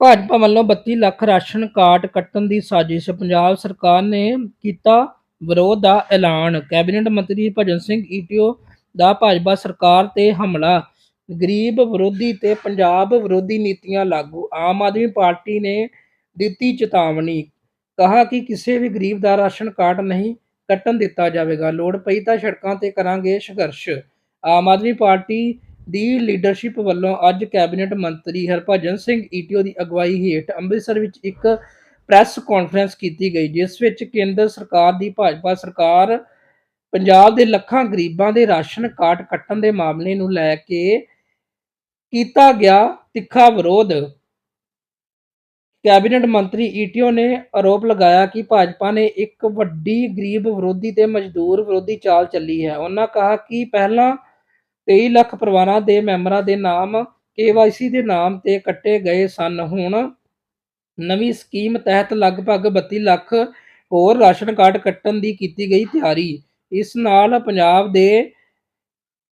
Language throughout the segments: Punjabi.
ਭਾਜਪਾ ਵੱਲੋਂ 32 ਲੱਖ ਰਾਸ਼ਨ ਕਾਰਡ ਕੱਟਣ ਦੀ ਸਾਜ਼ਿਸ਼, ਪੰਜਾਬ ਸਰਕਾਰ ਨੇ ਕੀਤਾ ਵਿਰੋਧ ਦਾ ਐਲਾਨ। ਕੈਬਨਿਟ ਮੰਤਰੀ ਭਜਨ ਸਿੰਘ ਈਟੀਓ ਦਾ ਭਾਜਪਾ ਸਰਕਾਰ ਤੇ ਹਮਲਾ। ਗਰੀਬ ਵਿਰੋਧੀ ਤੇ ਪੰਜਾਬ ਵਿਰੋਧੀ ਨੀਤੀਆਂ ਲਾਗੂ। ਆਮ ਆਦਮੀ ਪਾਰਟੀ ਨੇ ਦਿੱਤੀ ਚੇਤਾਵਨੀ। ਕਹਾ ਕਿ ਕਿਸੇ ਵੀ ਗਰੀਬ ਦਾ ਰਾਸ਼ਨ ਕਾਰਡ ਨਹੀਂ ਕੱਟਣ ਦਿੱਤਾ ਜਾਵੇਗਾ। ਲੋੜ ਪਈ ਤਾਂ ਸੜਕਾਂ ਤੇ ਕਰਾਂਗੇ ਸੰਘਰਸ਼। ਆਮ ਆਦਮੀ ਪਾਰਟੀ ਦੀ ਲੀਡਰਸ਼ਿਪ ਵੱਲੋਂ ਅੱਜ ਕੈਬਨਿਟ ਮੰਤਰੀ ਹਰਭਜਨ ਸਿੰਘ ਈਟੀਓ ਦੀ ਅਗਵਾਈ ਹੇਠ ਅੰਮ੍ਰਿਤਸਰ ਵਿੱਚ ਇੱਕ ਪ੍ਰੈਸ ਕਾਨਫਰੰਸ ਕੀਤੀ ਗਈ, ਜਿਸ ਵਿੱਚ ਕੇਂਦਰ ਸਰਕਾਰ ਦੀ ਭਾਜਪਾ ਸਰਕਾਰ, ਪੰਜਾਬ ਦੇ ਲੱਖਾਂ ਗਰੀਬਾਂ ਦੇ ਰਾਸ਼ਨ ਕਾਰਡ ਕੱਟਣ ਦੇ ਮਾਮਲੇ ਨੂੰ ਲੈ ਕੇ ਕੀਤਾ ਗਿਆ ਤਿੱਖਾ ਵਿਰੋਧ। ਕੈਬਨਿਟ ਮੰਤਰੀ ਈਟੀਓ ਨੇ ਆਰੋਪ ਲਗਾਇਆ ਕਿ ਭਾਜਪਾ ਨੇ ਇੱਕ ਵੱਡੀ ਗਰੀਬ ਵਿਰੋਧੀ ਤੇ ਮਜ਼ਦੂਰ ਵਿਰੋਧੀ ਚਾਲ ਚੱਲੀ ਹੈ। ਉਹਨਾਂ ਕਹਾ ਕਿ ਪਹਿਲਾਂ 23 ਲੱਖ ਪਰਿਵਾਰਾਂ ਦੇ ਮੈਂਬਰਾਂ ਦੇ ਨਾਮ ਕੇਵਾਈਸੀ ਦੇ ਨਾਮ ਤੇ ਕੱਟੇ ਗਏ ਸਨ। ਹੁਣ ਨਵੀਂ ਸਕੀਮ ਤਹਿਤ ਲਗਭਗ 32 ਲੱਖ ਹੋਰ ਰਾਸ਼ਨ ਕਾਰਡ ਕੱਟਣ ਦੀ ਕੀਤੀ ਗਈ ਤਿਆਰੀ। ਇਸ ਨਾਲ ਪੰਜਾਬ ਦੇ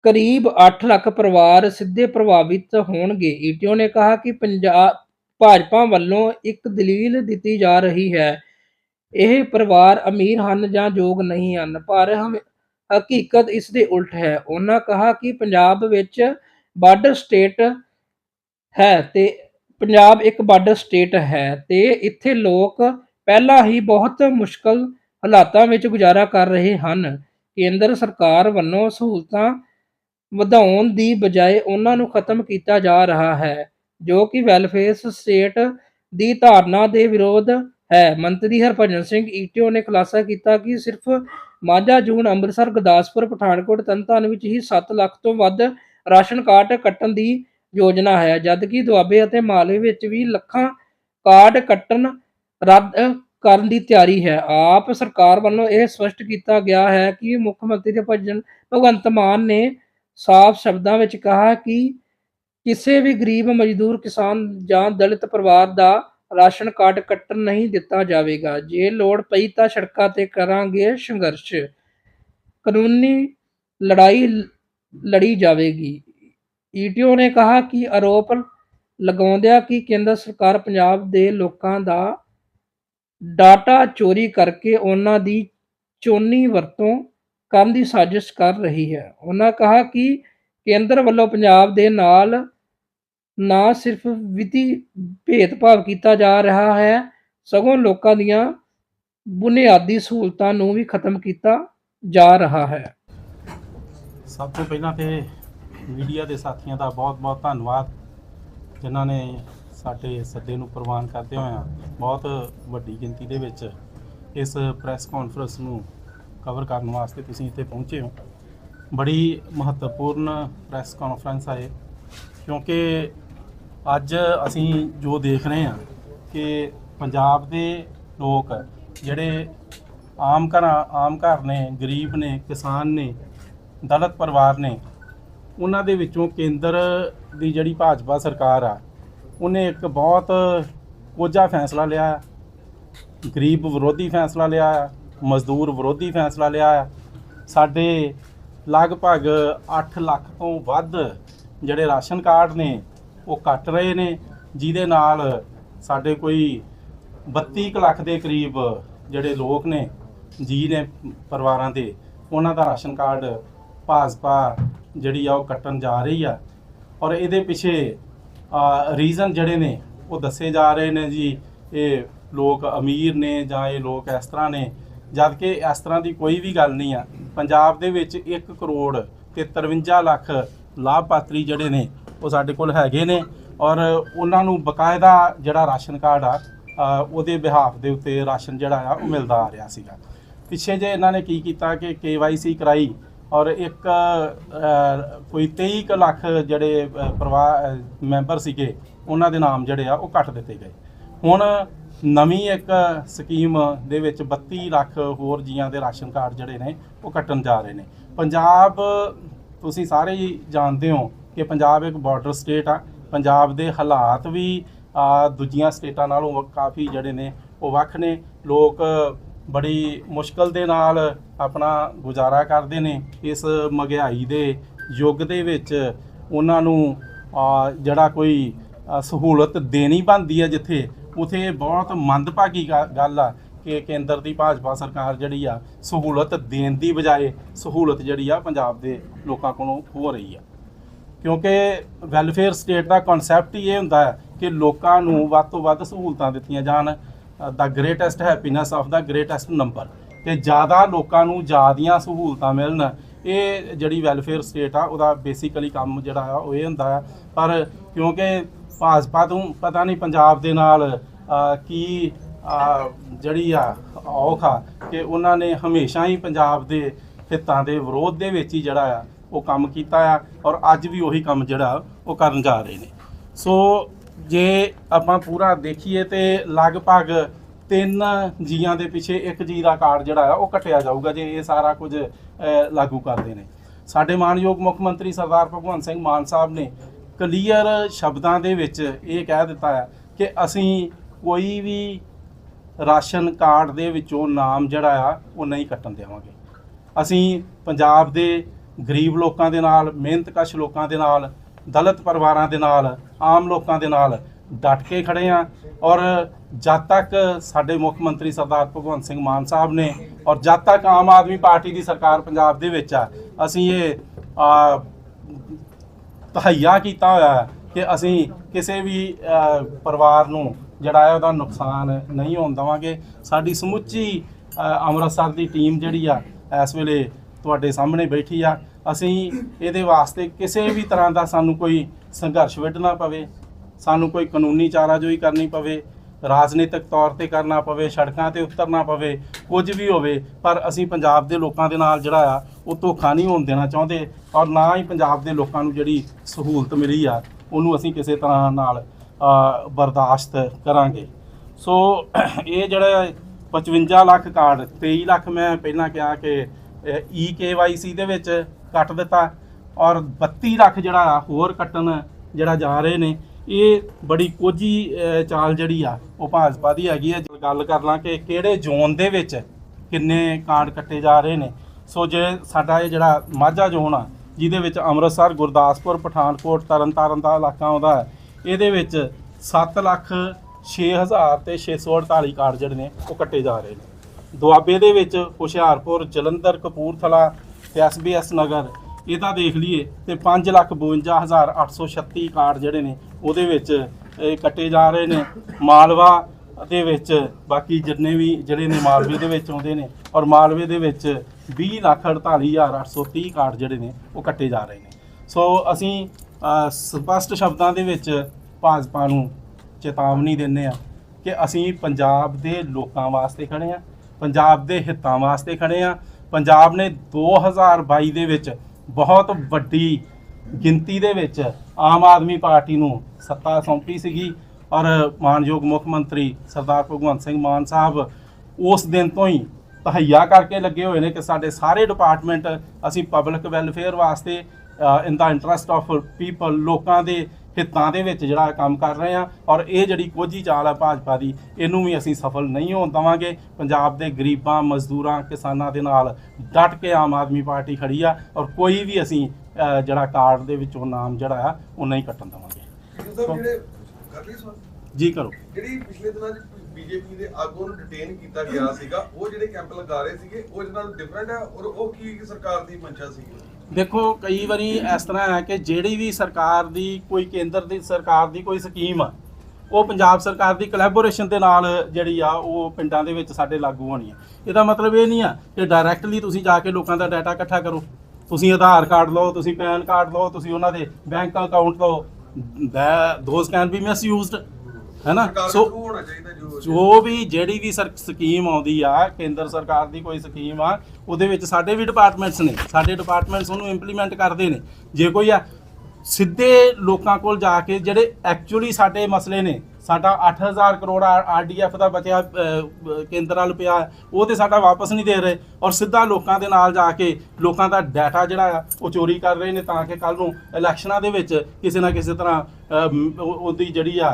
ਕਰੀਬ 8 ਲੱਖ ਪਰਿਵਾਰ ਸਿੱਧੇ ਪ੍ਰਭਾਵਿਤ ਹੋਣਗੇ। ਈਟੀਓ ਨੇ ਕਿਹਾ ਕਿ ਪੰਜਾਬ ਭਾਜਪਾ ਵੱਲੋਂ ਇੱਕ ਦਲੀਲ ਦਿੱਤੀ ਜਾ ਰਹੀ ਹੈ। ਇਹ ਪਰਿਵਾਰ ਅਮੀਰ ਹਨ ਜਾਂ ਯੋਗ ਨਹੀਂ ਹਨ, ਪਰ ਹਕੀਕਤ ਇਸ ਦੇ ਉਲਟ ਹੈ। ਉਹਨਾਂ ਕਹਾ ਕਿ ਪੰਜਾਬ ਵਿੱਚ ਬਾਰਡਰ ਸਟੇਟ ਹੈ ਤੇ ਪੰਜਾਬ ਇੱਕ ਬਾਰਡਰ ਸਟੇਟ ਹੈ ਤੇ ਇੱਥੇ ਲੋਕ ਪਹਿਲਾਂ ਹੀ ਬਹੁਤ ਮੁਸ਼ਕਲ ਹਾਲਾਤਾਂ ਵਿੱਚ ਗੁਜ਼ਾਰਾ ਕਰ ਰਹੇ ਹਨ। ਕੇਂਦਰ ਸਰਕਾਰ ਵੱਲੋਂ ਸਹੂਲਤਾਂ ਵਧਾਉਣ ਦੀ ਬਜਾਏ ਉਹਨਾਂ ਨੂੰ ਖਤਮ ਕੀਤਾ ਜਾ ਰਿਹਾ ਹੈ, ਜੋ ਕਿ ਵੈਲਫੇਅਰ ਸਟੇਟ ਦੀ ਧਾਰਨਾ ਦੇ ਵਿਰੋਧ ਹੈ। ਮੰਤਰੀ ਹਰਭਜਨ ਸਿੰਘ ਈਟੀਓ ਨੇ ਖੁਲਾਸਾ ਕੀਤਾ ਕਿ ਸਿਰਫ ਮਾਝਾ, ਜੂਨ, ਅੰਮ੍ਰਿਤਸਰ, ਗੁਰਦਾਸਪੁਰ, ਪਠਾਨਕੋਟ, ਤਰਨਤਾਰਨ ਵਿੱਚ ਹੀ 7 ਲੱਖ ਤੋਂ ਵੱਧ ਰਾਸ਼ਨ ਕਾਰਡ ਕੱਟਣ ਦੀ ਯੋਜਨਾ ਹੈ, ਜਦਕਿ ਦੁਆਬੇ ਅਤੇ ਮਾਲਵੇ ਵਿੱਚ ਵੀ ਲੱਖਾਂ ਕਾਰਡ ਕੱਟਣ ਰੱਦ ਕਰਨ ਦੀ ਤਿਆਰੀ ਹੈ। ਆਪ ਸਰਕਾਰ ਵੱਲੋਂ ਇਹ ਸਪਸ਼ਟ ਕੀਤਾ ਗਿਆ ਹੈ ਕਿ ਮੁੱਖ ਮੰਤਰੀ ਦੇ ਭਜਨ ਭਗਵੰਤ ਮਾਨ ਨੇ ਸਾਫ਼ ਸ਼ਬਦਾਂ ਵਿੱਚ ਕਿਹਾ ਕਿ ਕਿਸੇ ਵੀ ਗਰੀਬ, ਮਜ਼ਦੂਰ, ਕਿਸਾਨ ਜਾਂ ਦਲਿਤ ਪਰਿਵਾਰ ਦਾ ਰਾਸ਼ਨ ਕਾਰਡ ਕੱਟਣ ਨਹੀਂ ਦਿੱਤਾ ਜਾਵੇਗਾ। ਜੇ ਲੋੜ ਪਈ ਤਾਂ ਸੜਕਾਂ ਤੇ ਕਰਾਂਗੇ ਸੰਘਰਸ਼। ਕਾਨੂੰਨੀ ਲੜਾਈ ਲੜੀ ਜਾਵੇਗੀ। ਈਟੀਓ ਨੇ ਕਹਾ ਕਿ ਆਰੋਪ ਲਗਾਉਂਦਿਆਂ ਕਿ ਕੇਂਦਰ ਸਰਕਾਰ ਪੰਜਾਬ ਦੇ ਲੋਕਾਂ ਦਾ ਡਾਟਾ ਚੋਰੀ ਕਰਕੇ ਉਹਨਾਂ ਦੀ ਚੋਨੀ ਵਰਤੋਂ ਕਰਨ ਦੀ ਸਾਜ਼ਿਸ਼ ਕਰ ਰਹੀ ਹੈ। ਉਹਨਾਂ ਕਹਾ ਕਿ ਕੇਂਦਰ ਵੱਲੋਂ ਪੰਜਾਬ ਦੇ ਨਾਲ ਨਾ ਸਿਰਫ ਵਿੱਤੀ ਭੇਦਭਾਵ ਕੀਤਾ ਜਾ ਰਿਹਾ ਹੈ ਸਗੋਂ ਲੋਕਾਂ ਦੀਆਂ ਬੁਨਿਆਦੀ ਸਹੂਲਤਾਂ ਨੂੰ ਵੀ ਖਤਮ ਕੀਤਾ ਜਾ ਰਿਹਾ ਹੈ। ਸਭ ਤੋਂ ਪਹਿਲਾਂ ਤੇ ਮੀਡੀਆ ਦੇ ਸਾਥੀਆਂ ਦਾ ਬਹੁਤ-ਬਹੁਤ ਧੰਨਵਾਦ ਜਿਨ੍ਹਾਂ ਨੇ ਸਾਡੇ ਸੱਦੇ ਨੂੰ ਪ੍ਰਵਾਨ ਕਰਦੇ ਹੋਇਆ ਬਹੁਤ ਵੱਡੀ ਗਿਣਤੀ ਦੇ ਵਿੱਚ ਇਸ ਪ੍ਰੈਸ ਕਾਨਫਰੰਸ ਨੂੰ ਕਵਰ ਕਰਨ ਵਾਸਤੇ ਤੁਸੀਂ ਇੱਥੇ ਪਹੁੰਚੇ ਹੋ। ਬੜੀ ਮਹੱਤਵਪੂਰਨ ਪ੍ਰੈਸ ਕਾਨਫਰੰਸ ਹੈ ਇਹ, ਕਿਉਂਕਿ ਅੱਜ ਅਸੀਂ ਜੋ ਦੇਖ ਰਹੇ ਹਾਂ ਕਿ ਪੰਜਾਬ ਦੇ ਲੋਕ ਜਿਹੜੇ ਆਮ ਘਰਾਂ, ਆਮ ਘਰ ਨੇ, ਗਰੀਬ ਨੇ, ਕਿਸਾਨ ਨੇ, ਦਲਿਤ ਪਰਿਵਾਰ ਨੇ, ਉਹਨਾਂ ਦੇ ਵਿੱਚੋਂ ਕੇਂਦਰ ਦੀ ਜਿਹੜੀ ਭਾਜਪਾ ਸਰਕਾਰ ਆ, ਉਹਨੇ ਇੱਕ ਬਹੁਤ ਕੋਝਾ ਫੈਸਲਾ ਲਿਆ, ਗਰੀਬ ਵਿਰੋਧੀ ਫੈਸਲਾ ਲਿਆ, ਮਜ਼ਦੂਰ ਵਿਰੋਧੀ ਫੈਸਲਾ ਲਿਆ, ਸਾਡੇ ਲਗਭਗ 8 ਲੱਖ ਤੋਂ ਵੱਧ ਜਿਹੜੇ ਰਾਸ਼ਨ ਕਾਰਡ ਨੇ, ਉਹ ਕੱਟ ਰਹੇ ਨੇ, ਜਿਹਦੇ ਨਾਲ ਸਾਡੇ ਕੋਈ 32 ਕੁ ਲੱਖ ਦੇ ਕਰੀਬ ਜਿਹੜੇ ਲੋਕ ਨੇ, ਜੀ ਨੇ ਪਰਿਵਾਰਾਂ ਦੇ, ਉਹਨਾਂ ਦਾ ਰਾਸ਼ਨ ਕਾਰਡ ਭਾਜਪਾ ਜਿਹੜੀ ਆ ਉਹ ਕੱਟਣ ਜਾ ਰਹੀ ਆ। ਔਰ ਇਹਦੇ ਪਿੱਛੇ ਰੀਜ਼ਨ ਜਿਹੜੇ ਨੇ, ਉਹ ਦੱਸੇ ਜਾ ਰਹੇ ਨੇ ਜੀ, ਇਹ ਲੋਕ ਅਮੀਰ ਨੇ ਜਾਂ ਇਹ ਲੋਕ ਇਸ ਤਰ੍ਹਾਂ ਨੇ ਜਦ ਕਿ ਇਸ ਤਰ੍ਹਾਂ ਦੀ ਕੋਈ ਵੀ ਗੱਲ ਨਹੀਂ ਆ। ਪੰਜਾਬ ਦੇ ਵਿੱਚ 1 ਕਰੋੜ ਤੇ 53 ਲੱਖ ਲਾਭਪਾਤਰੀ ਜਿਹੜੇ ਨੇ, ਉਹ ਸਾਡੇ ਕੋਲ ਹੈਗੇ ਨੇ ਔਰ ਉਹਨਾਂ ਨੂੰ ਬਕਾਇਦਾ ਜਿਹੜਾ ਰਾਸ਼ਨ ਕਾਰਡ ਆ ਉਹਦੇ ਬਿਹਾਫ ਦੇ ਉੱਤੇ ਰਾਸ਼ਨ ਜਿਹੜਾ ਆ, ਉਹ ਮਿਲਦਾ ਆ ਰਿਹਾ ਸੀਗਾ। ਪਿੱਛੇ ਜੇ ਇਹਨਾਂ ਨੇ ਕੀ ਕੀਤਾ ਕਿ KYC ਕਰਾਈ ਔਰ ਇੱਕ ਕੋਈ 23 ਕੁ ਲੱਖ ਜਿਹੜੇ ਪਰਿਵਾਰ ਮੈਂਬਰ ਸੀਗੇ, ਉਹਨਾਂ ਦੇ ਨਾਮ ਜਿਹੜੇ ਆ, ਉਹ ਕੱਟ ਦਿੱਤੇ ਗਏ। ਹੁਣ ਨਵੀਂ ਇੱਕ ਸਕੀਮ ਦੇ ਵਿੱਚ 32 ਲੱਖ ਹੋਰ ਜੀਆਂ ਦੇ ਰਾਸ਼ਨ ਕਾਰਡ ਜਿਹੜੇ ਨੇ, ਉਹ ਕੱਟਣ ਜਾ ਰਹੇ ਨੇ। ਪੰਜਾਬ ਤੁਸੀਂ ਸਾਰੇ ਹੀ ਜਾਣਦੇ ਹੋ ਕਿ ਪੰਜਾਬ ਇੱਕ ਬਾਰਡਰ ਸਟੇਟ ਆ। ਪੰਜਾਬ ਦੇ ਹਾਲਾਤ ਵੀ ਦੂਜੀਆਂ ਸਟੇਟਾਂ ਨਾਲੋਂ ਕਾਫੀ ਜਿਹੜੇ ਨੇ ਉਹ ਵੱਖ ਨੇ। ਲੋਕ ਬੜੀ ਮੁਸ਼ਕਲ ਦੇ ਨਾਲ ਆਪਣਾ ਗੁਜ਼ਾਰਾ ਕਰਦੇ ਨੇ। ਇਸ ਮਹਿੰਗਾਈ ਦੇ ਯੁੱਗ ਦੇ ਵਿੱਚ ਉਹਨਾਂ ਨੂੰ ਜਿਹੜਾ ਕੋਈ ਅ, ਸਹੂਲਤ ਦੇਣੀ ਬਣਦੀ ਹੈ ਜਿੱਥੇ ਉਥੇ ਬਹੁਤ ਮੰਦਭਾਗੀ ਗ- ਗੱਲ ਆ। ਕਿ ਕੇਂਦਰ ਦੀ ਭਾਜਪਾ ਸਰਕਾਰ ਜਿਹੜੀ ਆ ਸਹੂਲਤ ਦੇਣ ਦੀ ਬਜਾਏ ਸਹੂਲਤ ਜਿਹੜੀ ਆ ਪੰਜਾਬ ਦੇ ਲੋਕਾਂ ਕੋਲੋਂ ਹੋ ਰਹੀ ਆ। ਕਿਉਂਕਿ ਵੈਲਫੇਅਰ ਸਟੇਟ ਦਾ ਕਨਸੈਪਟ ਹੀ ਇਹ ਹੁੰਦਾ ਹੈ ਕਿ ਲੋਕਾਂ ਨੂੰ ਵੱਧ ਤੋਂ ਵੱਧ ਸਹੂਲਤਾਂ ਦਿੱਤੀਆਂ ਜਾਣ। The greatest happiness of the greatest number ਕਿ ਜ਼ਿਆਦਾ ਲੋਕਾਂ ਨੂੰ ਜ਼ਿਆਦੀਆਂ ਸਹੂਲਤਾਂ ਮਿਲਣ। ਇਹ ਜਿਹੜੀ ਵੈਲਫੇਅਰ ਸਟੇਟ ਆ, ਉਹਦਾ ਬੇਸਿਕਲੀ ਕੰਮ ਜਿਹੜਾ ਆ, ਉਹ ਇਹ ਹੁੰਦਾ ਆ ਪਰ ਕਿਉਂਕਿ ਭਾਜਪਾ ਤੋਂ ਪਤਾ ਨਹੀਂ ਪੰਜਾਬ ਦੇ ਨਾਲ ਕੀ ਜਿਹੜੀ ਆ ਔਖ ਆ ਕਿ ਉਹਨਾਂ ਨੇ ਹਮੇਸ਼ਾ ਹੀ ਪੰਜਾਬ ਦੇ ਹਿੱਤਾਂ ਦੇ ਵਿਰੋਧ ਦੇ ਵਿੱਚ ਹੀ ਜਿਹੜਾ ਆ ਉਹ ਕੰਮ ਕੀਤਾ ਆ ਔਰ ਅੱਜ ਵੀ ਉਹੀ ਕੰਮ ਜਿਹੜਾ ਉਹ ਕਰਨ ਜਾ ਰਹੇ ਨੇ। ਸੋ ਜੇ ਆਪਾਂ ਪੂਰਾ ਦੇਖੀਏ ਤੇ ਲਗਭਗ ਤਿੰਨ ਜੀਆਂ ਦੇ ਪਿੱਛੇ ਇੱਕ ਜੀ ਦਾ ਕਾਰਡ ਜਿਹੜਾ ਆ ਉਹ ਕੱਟਿਆ ਜਾਊਗਾ ਜੇ ਇਹ ਸਾਰਾ ਕੁਝ ਲਾਗੂ ਕਰਦੇ ਨੇ। ਸਾਡੇ ਮਾਨਯੋਗ ਮੁੱਖ ਮੰਤਰੀ ਸਰਦਾਰ ਭਗਵੰਤ ਸਿੰਘ ਮਾਨ ਸਾਹਿਬ ਨੇ ਕਲੀਅਰ ਸ਼ਬਦਾਂ ਦੇ ਵਿੱਚ ਇਹ ਕਹਿ ਦਿੱਤਾ ਹੈ ਕਿ ਅਸੀਂ ਕੋਈ ਵੀ ਰਾਸ਼ਨ ਕਾਰਡ ਦੇ ਵਿੱਚੋਂ ਨਾਮ ਜਿਹੜਾ ਆ ਉਹ ਨਹੀਂ ਕੱਟਣ ਦੇਵਾਂਗੇ। ਅਸੀਂ ਪੰਜਾਬ ਦੇ ਗਰੀਬ ਲੋਕਾਂ ਦੇ ਨਾਲ ਮਿਹਨਤਕਸ਼ ਲੋਕਾਂ ਦੇ ਨਾਲ ਦਲਿਤ ਪਰਿਵਾਰਾਂ ਦੇ ਨਾਲ ਆਮ ਲੋਕਾਂ ਦੇ ਨਾਲ ਡਟ ਕੇ ਖੜੇ ਆ ਔਰ ਜਦ ਤੱਕ ਸਾਡੇ ਮੁੱਖ ਮੰਤਰੀ ਸਰਦਾਰ ਭਗਵੰਤ ਸਿੰਘ ਮਾਨ ਸਾਹਿਬ ਨੇ ਔਰ ਜਦ ਤੱਕ ਆਮ ਆਦਮੀ ਪਾਰਟੀ ਦੀ ਸਰਕਾਰ ਪੰਜਾਬ ਦੇ ਵਿੱਚ ਆ ਅਸੀਂ ਇਹ ਆ, ਤਹਈਆ ਕੀਤਾ ਹੋਇਆ ਕਿ ਅਸੀਂ ਕਿਸੇ ਵੀ ਪਰਿਵਾਰ ਨੂੰ ਜਿਹੜਾ ਹੈ ਉਹਦਾ ਨੁਕਸਾਨ ਨਹੀਂ ਹੋਣ ਦੇਵਾਂਗੇ। ਸਾਡੀ ਸਮੁੱਚੀ ਅੰਮ੍ਰਿਤਸਰ ਦੀ ਟੀਮ ਜਿਹੜੀ ਆ, ਇਸ ਵੇਲੇ ਤੁਹਾਡੇ ਸਾਹਮਣੇ ਬੈਠੀ ਆ। ਅਸੀਂ ਇਹਦੇ ਵਾਸਤੇ ਕਿਸੇ ਵੀ ਤਰ੍ਹਾਂ ਦਾ ਸਾਨੂੰ ਕੋਈ ਸੰਘਰਸ਼ ਵਿੱਢਣਾ ਪਵੇ, ਸਾਨੂੰ ਕੋਈ ਕਾਨੂੰਨੀ ਚਾਰਾਜੋਈ ਕਰਨੀ ਪਵੇ, ਰਾਜਨੀਤਿਕ ਤੌਰ ਤੇ ਕਰਨਾ ਪਵੇ, ਸੜਕਾਂ ਤੇ ਉਤਰਨਾ ਪਵੇ, ਕੁਝ ਵੀ ਹੋਵੇ, ਪਰ ਅਸੀਂ ਪੰਜਾਬ ਦੇ ਲੋਕਾਂ ਦੇ ਨਾਲ ਜਿਹੜਾ ਆ, ਉਹ ਧੋਖਾ ਨਹੀਂ ਹੋਣ ਦੇਣਾ ਚਾਹੁੰਦੇ ਔਰ ਨਾ ਹੀ ਪੰਜਾਬ ਦੇ ਲੋਕਾਂ ਨੂੰ ਜਿਹੜੀ ਸਹੂਲਤ ਮਿਲੀ ਆ, ਉਹਨੂੰ ਅਸੀਂ ਕਿਸੇ ਤਰ੍ਹਾਂ ਨਾਲ ਬਰਦਾਸ਼ਤ ਕਰਾਂਗੇ। ਸੋ ਇਹ ਜਿਹੜਾ 55 ਲੱਖ ਕਾਰਡ 23 ਲੱਖ ਮੈਂ ਪਹਿਲਾਂ ਕਿਹਾ ਕਿ ਈ ਕੇਵਾਈਸੀ ਦੇ ਵਿੱਚ ਕੱਟ ਦਿੱਤਾ ਔਰ 32 ਲੱਖ ਜਿਹੜਾ ਹੋਰ ਕੱਟਣ ਜਿਹੜਾ ਜਾ ਰਹੇ ਨੇ ਇਹ ਬੜੀ ਕੋਝੀ ਅ, ਚਾਲ ਜਿਹੜੀ ਆ ਉਹ ਭਾਜਪਾ ਦੀ ਹੈਗੀ ਹੈ ਗੱਲ ਕਰ ਲਾਂ ਕਿ ਕਿਹੜੇ ਜ਼ੋਨ ਦੇ ਵਿੱਚ ਕਿੰਨੇ ਕਾਰਡ ਕੱਟੇ ਜਾ ਰਹੇ ਨੇ। ਸੋ ਜੇ ਸਾਡਾ ਇਹ ਜਿਹੜਾ ਮਾਝਾ ਜ਼ੋਨ ਆ ਜਿਹਦੇ ਵਿੱਚ ਅੰਮ੍ਰਿਤਸਰ ਗੁਰਦਾਸਪੁਰ ਪਠਾਨਕੋਟ ਤਰਨਤਾਰਨ ਦਾ ਇਲਾਕਾ ਆਉਂਦਾ ਹੈ ਇਹਦੇ ਵਿੱਚ 7 ਲੱਖ 6000 ਤੇ 648 ਕਾਰਡ ਜਿਹੜੇ ਨੇ ਉਹ ਕੱਟੇ ਜਾ ਰਹੇ ਨੇ। ਦੁਆਬੇ ਦੇ ਵਿੱਚ ਹੁਸ਼ਿਆਰਪੁਰ, ਜਲੰਧਰ, ਕਪੂਰਥਲਾ ਤੇ ਐਸਬੀਐਸ ਨਗਰ, ਇਹਦਾ ਦੇਖ ਲਈਏ ਤੇ 552836 ਕਾਰਡ ਜਿਹੜੇ ਨੇ ਉਹਦੇ ਵਿੱਚ ਇਹ ਕੱਟੇ ਜਾ ਰਹੇ ਨੇ। ਮਾਲਵਾ ਦੇ ਵਿੱਚ ਬਾਕੀ ਜਿੰਨੇ ਵੀ ਜਿਹੜੇ ਨੇ ਮਾਲਵੇ ਦੇ ਵਿੱਚ ਆਉਂਦੇ ਨੇ ਔਰ ਮਾਲਵੇ ਦੇ ਵਿੱਚ 2048830 ਕਾਰਡ ਜਿਹੜੇ ਨੇ ਉਹ ਕੱਟੇ ਜਾ ਰਹੇ ਨੇ। ਸੋ ਅਸੀਂ ਸਪਸ਼ਟ ਸ਼ਬਦਾਂ ਦੇ ਵਿੱਚ ਭਾਜਪਾ ਨੂੰ ਚੇਤਾਵਨੀ ਦਿੰਦੇ ਆ ਕਿ ਅਸੀਂ ਪੰਜਾਬ ਦੇ ਲੋਕਾਂ ਵਾਸਤੇ ਖੜੇ ਆ, ਪੰਜਾਬ ਦੇ ਹਿੱਤਾਂ ਵਾਸਤੇ ਖੜੇ ਆ। ਪੰਜਾਬ ਨੇ 2022 ਦੇ ਵਿੱਚ ਬਹੁਤ ਵੱਡੀ ਗਿਣਤੀ ਦੇ ਵਿੱਚ ਆਮ ਆਦਮੀ ਪਾਰਟੀ ਨੂੰ ਸੱਤਾ ਸੌਂਪੀ ਸੀਗੀ ਔਰ ਮਾਨਯੋਗ ਮੁੱਖ ਮੰਤਰੀ ਸਰਦਾਰ ਭਗਵੰਤ ਸਿੰਘ ਮਾਨ ਸਾਹਿਬ ਉਸ ਦਿਨ ਤੋਂ ਹੀ ਤਹਈਆ ਕਰਕੇ ਲੱਗੇ ਹੋਏ ਨੇ ਕਿ ਸਾਡੇ ਸਾਰੇ ਡਿਪਾਰਟਮੈਂਟ ਅਸੀਂ ਪਬਲਿਕ ਵੈਲਫੇਅਰ ਵਾਸਤੇ in the interest of people ਲੋਕਾਂ ਦੇ ਹਿੱਤਾਂ ਦੇ ਵਿੱਚ ਜਿਹੜਾ ਕੰਮ ਕਰ ਰਹੇ ਆ। ਔਰ ਇਹ ਜਿਹੜੀ ਕੋਝੀ ਚਾਲ ਹੈ ਭਾਜਪਾ ਦੀ ਇਹਨੂੰ ਵੀ ਅਸੀਂ ਸਫਲ ਨਹੀਂ ਹੋਣ ਦੇਵਾਂਗੇ। ਪੰਜਾਬ ਦੇ ਗਰੀਬਾਂ ਮਜ਼ਦੂਰਾਂ ਕਿਸਾਨਾਂ ਦੇ ਨਾਲ ਡਟ ਕੇ ਆਮ ਆਦਮੀ ਪਾਰਟੀ ਖੜੀ ਆ ਔਰ ਕੋਈ ਵੀ ਅਸੀਂ ਜਿਹੜਾ ਕਾਰਡ ਦੇ ਵਿੱਚੋਂ ਨਾਮ ਜਿਹੜਾ ਆ ਉਹ ਨਹੀਂ ਕੱਟਣ ਦੇਵਾਂਗੇ। ਜੀ ਕਰੋ। ਜਿਹੜੀ ਪਿਛਲੇ ਦਿਨਾਂ 'ਚ ਬੀਜੇਪੀ ਦੇ ਆਗੂ ਨੂੰ ਡਿਟੇਨ ਕੀਤਾ ਗਿਆ ਸੀਗਾ ਉਹ ਜਿਹੜੇ ਕੈਂਪ ਲਗਾ ਰਹੇ ਸੀਗੇ ਉਹ ਇਹਦੇ ਨਾਲ ਡਿਫਰੈਂਟ ਹੈ ਔਰ ਉਹ ਕੀ ਸਰਕਾਰ ਦੀ ਮਨਸ਼ਾ ਸੀਗੀ? ਦੇਖੋ, ਕਈ ਵਾਰੀ ਇਸ ਤਰ੍ਹਾਂ ਹੈ ਕਿ ਜਿਹੜੀ ਵੀ ਸਰਕਾਰ ਦੀ, ਕੋਈ ਕੇਂਦਰ ਦੀ ਸਰਕਾਰ ਦੀ ਕੋਈ ਸਕੀਮ ਆ, ਉਹ ਪੰਜਾਬ ਸਰਕਾਰ ਦੀ ਕੋਲੈਬੋਰੇਸ਼ਨ ਦੇ ਨਾਲ ਜਿਹੜੀ ਆ, ਉਹ ਪਿੰਡਾਂ ਦੇ ਵਿੱਚ ਸਾਡੇ ਲਾਗੂ ਹੋਣੀ ਆ। ਇਹਦਾ ਮਤਲਬ ਇਹ ਨਹੀਂ ਆ ਕਿ ਡਾਇਰੈਕਟਲੀ ਤੁਸੀਂ ਜਾ ਕੇ ਲੋਕਾਂ ਦਾ ਡਾਟਾ ਇਕੱਠਾ ਕਰੋ। ਤੁਸੀਂ ਆਧਾਰ ਕਾਰਡ ਲਓ, ਤੁਸੀਂ ਪੈਨ ਕਾਰਡ ਲਓ, ਤੁਸੀਂ ਉਹਨਾਂ ਦੇ ਬੈਂਕ ਅਕਾਊਂਟ ਲਓ। ਦੋਸ ਕੈਨ ਬੀ ਮਿਸਯੂਜ਼ਡ ਹੈ ਨਾ ਸੋ ਹੋਣਾ ਚਾਹੀਦਾ ਜੋ ਜੋ ਵੀ ਜਿਹੜੀ ਵੀ ਸਰ- ਸਕੀਮ ਆਉਂਦੀ ਆ ਕੇਂਦਰ ਸਰਕਾਰ ਦੀ ਕੋਈ ਸਕੀਮ ਆ ਉਹਦੇ ਵਿੱਚ ਸਾਡੇ ਵੀ ਡਿਪਾਰਟਮੈਂਟਸ ਨੇ। ਸਾਡੇ ਡਿਪਾਰਟਮੈਂਟਸ ਉਹਨੂੰ ਇੰਪਲੀਮੈਂਟ ਕਰਦੇ ਨੇ। ਜੇ ਕੋਈ ਆ ਸਿੱਧੇ ਲੋਕਾਂ ਕੋਲ ਜਾ ਕੇ ਜਿਹੜੇ ਐਕਚੁਅਲੀ ਸਾਡੇ ਮਸਲੇ ਨੇ ਸਾਡਾ 8000 ਕਰੋੜ ਆਰਡੀਐਫ ਦਾ ਬਚਿਆ ਕੇਂਦਰ ਨਾਲ ਪਿਆ ਉਹ ਤੇ ਸਾਡਾ ਵਾਪਸ ਨਹੀਂ ਦੇ ਰਹੇ। ਔਰ ਸਿੱਧਾ ਲੋਕਾਂ ਦੇ ਨਾਲ ਜਾ ਕੇ ਲੋਕਾਂ ਦਾ ਡਾਟਾ ਜਿਹੜਾ ਆ ਉਹ ਚੋਰੀ ਕਰ ਰਹੇ ਨੇ ਤਾਂ ਕਿ ਕੱਲ ਨੂੰ ਇਲੈਕਸ਼ਨਾਂ ਦੇ ਵਿੱਚ ਕਿਸੇ ਨਾ ਕਿਸੇ ਤਰ੍ਹਾਂ ਉਹਦੀ ਜਿਹੜੀ ਆ